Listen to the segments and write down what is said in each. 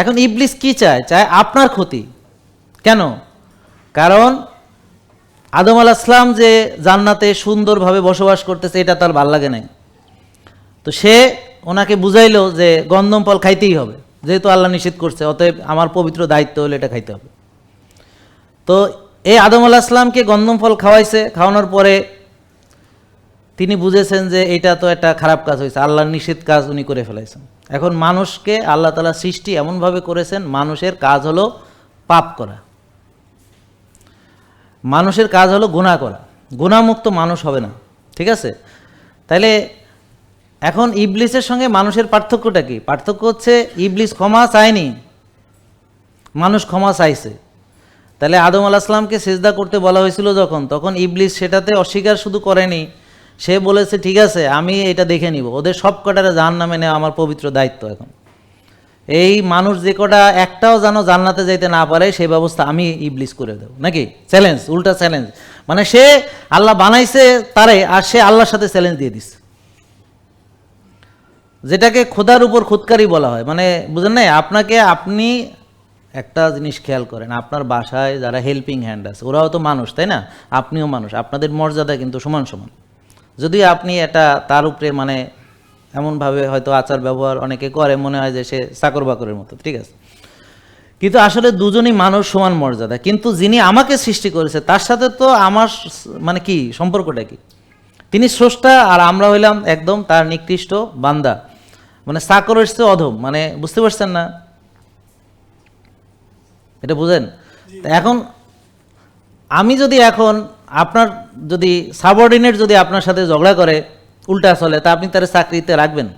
এখন ইবলিস কি চায়? চায় আপনার ক্ষতি। কেন? কারণ আদম আল ইসলাম যে জান্নাতে সুন্দরভাবে বসবাস করতেছে, এটা তার ভালো লাগে নাই। তো সে ওনাকে বুঝাইল যে গন্ধম ফল খাইতেই হবে। যেহেতু আল্লাহ নিষেধ করছে, অতএব আমার পবিত্র দায়িত্ব হলে এটা খাইতে হবে। তো এই আদম আলাহ ইসলামকে গন্ধম ফল খাওয়াইছে, খাওয়ানোর পরে তিনি বুঝেছেন যে এটা তো একটা খারাপ কাজ হয়েছে, আল্লাহর নিষেধ কাজ উনি করে ফেলাইছেন। এখন মানুষকে আল্লাহ তালা সৃষ্টি এমনভাবে করেছেন, মানুষের কাজ হলো পাপ করা। মানুষের কাজ হলো গুণা করা। গুণামুক্ত মানুষ হবে না, ঠিক আছে? তাইলে এখন ইবলিসের সঙ্গে মানুষের পার্থক্যটা কি? পার্থক্য হচ্ছে ইবলিস ক্ষমা চায়নি, মানুষ ক্ষমা চাইছে। তাহলে আদম আলাহ আসলামকে সেজদা করতে বলা হয়েছিল যখন, তখন ইবলিস সেটাতে অস্বীকার শুধু করেনি। সে বলেছে, ঠিক আছে, আমি এটা দেখে নিব। ওদের সব কটারে জাহান নামে নেওয়া আমার পবিত্র দায়িত্ব এখন। এই মানুষ যে কটা, একটাও যেন জান্নাতে যাইতে না পারে, সেই ব্যবস্থা আমি ইবলিস করে দেব। নাকি? চ্যালেঞ্জ, উল্টা চ্যালেঞ্জ। মানে সে আল্লাহ বানাইছে তারে, আর সে আল্লাহর সাথে চ্যালেঞ্জ দিয়ে দিছে। যেটাকে খোদার উপর খুদকারি বলা হয়। মানে বুঝেন নাই? আপনাকে আপনি একটা জিনিস খেয়াল করেন, আপনার বাসায় যারা হেল্পিং হ্যান্ড আছে, ওরাও তো মানুষ, তাই না? আপনিও মানুষ। আপনাদের মর্যাদা কিন্তু সমান সমান। যদি আপনি এটা তার উপরে মানে এমনভাবে হয়তো আচার ব্যবহার অনেকে করে, মনে হয় যে সে চাকর বাকরের মতো, ঠিক আছে? কিন্তু আসলে দুজনই মানুষ সমান মর্যাদা। কিন্তু যিনি আমাকে সৃষ্টি করেছে, তার সাথে তো আমার মানে কি, সম্পর্কটা কি? তিনি স্রষ্টা আর আমরা হইলাম একদম তার নিকৃষ্ট বান্দা। মানে চাকর এসছে অধম মানে বুঝতে পারছেন না? এটা বুঝেন? এখন আমি যদি এখন আপনার যদি সাবঅর্ডিনেট যদি আপনার সাথে ঝগড়া করে, উল্টা চলে, তা আপনি তার চাকরিতে রাখবেন?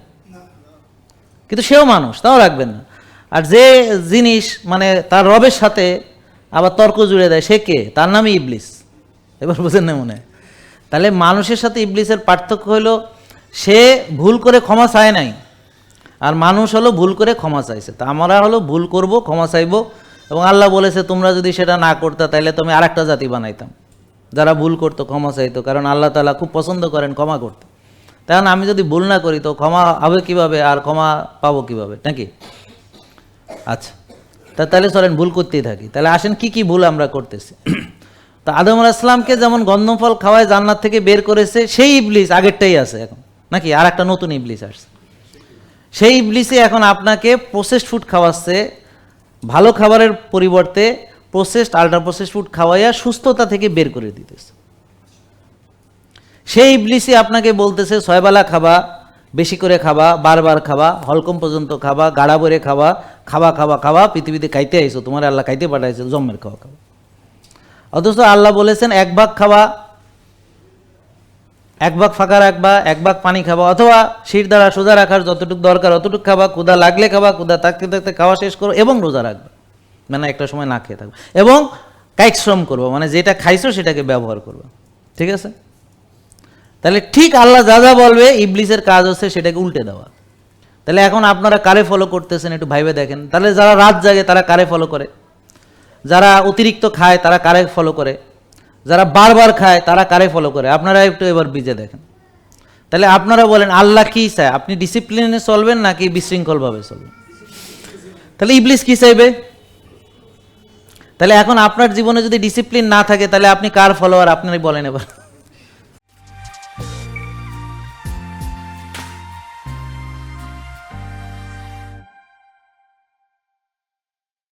কিন্তু সেও মানুষ, তাও রাখবেন না। আর যে জিনিস মানে তার রবের সাথে আবার তর্ক জুড়ে দেয়, সে কে? তার নামই ইবলিস। এবার বুঝেন না মনে তাহলে মানুষের সাথে ইবলিসের পার্থক্য হলো, সে ভুল করে ক্ষমা চায় নাই, আর মানুষ হলো ভুল করে ক্ষমা চাইছে। তা আমরা হলো ভুল করব, ক্ষমা চাইব, এবং আল্লাহ বলেছে, তোমরা যদি সেটা না করতে তাহলে তো আমি আরেকটা জাতি বানাইতাম। যারা ভুল করতো, ক্ষমা চাইতো, কারণ আল্লাহ তালা খুব পছন্দ করেন ক্ষমা করতে। তখন আমি যদি ভুল না করি, তো ক্ষমা হবে কীভাবে আর ক্ষমা পাবো কীভাবে, নাকি? আচ্ছা তা তাহলে চলেন, ভুল করতেই থাকি। তাহলে আসেন, কি কি ভুল আমরা করতেছি? তো আদম আলাহ ইসলামকে যেমন গন্ধফল খাওয়ায় জান্নাত থেকে বের করেছে, সেই ইবলিস আগেরটাই আছে এখন। নাকি? আর একটা নতুন ইবলিস আসছে। সেই ইবলিসে এখন আপনাকে প্রসেসড ফুড খাওয়াচ্ছে, ভালো খাবারের পরিবর্তে প্রসেসড আল্ট্রা প্রসেসড ফুড খাওয়াইয়া সুস্থতা থেকে বের করে দিতেছে। সেই ইবলিসই আপনাকে বলতেছে, ছয়বেলা খাবা, বেশি করে খাবা, বারবার খাবা, হলকম পর্যন্ত খাবা, গাড়া ভরে খাবা খাবা খাবা খাবা, পৃথিবীতে খাইতে আইছো, তোমার আল্লাহ খাইতে পাঠাইছে, জম্মের খাওয়া খাওয়া। অথচ আল্লাহ বলেছেন, এক ভাগ খাওয়া এক ভাগ ফাঁকা রাখবা, এক ভাগ পানি খাবা, অথবা শির দ্বারা সোজা রাখার যতটুকু দরকার, অতটুকু খাবা ক্ষুদা লাগলে খাবা ক্ষুদা থাকতে থাকতে খাওয়া শেষ করো এবং রোজা রাখবা। মানে একটা সময় না খেয়ে থাকবে। এবং কায়িক শ্রম করব মানে যেটা খাইছো সেটাকে ব্যবহার করবা। ঠিক আছে? তাহলে ঠিক আল্লাহ যা যা বলবে, ইবলিসের কাজ হচ্ছে সেটাকে উল্টে দেওয়া। তাহলে এখন আপনারা কারে ফলো করতেছেন একটু ভাইবে দেখেন। তাহলে যারা রাত জাগে তারা কারে ফলো করে? যারা অতিরিক্ত খায় তারা কারে ফলো করে? যারা বারবার খায় তারা কারে ফলো করে? আপনারা একটু এবার বিজে দেখেন। তাহলে আপনারা বলেন, আল্লাহ কি চায়? আপনি ডিসিপ্লিনে চলবেন নাকি বিশৃঙ্খলভাবে চলবেন? তাহলে ইবলিস কি চাইবে? তাহলে এখন আপনার জীবনে যদি ডিসিপ্লিন না থাকে, তাহলে আপনি কার ফলোয়ার আপনারই বলেন এবার।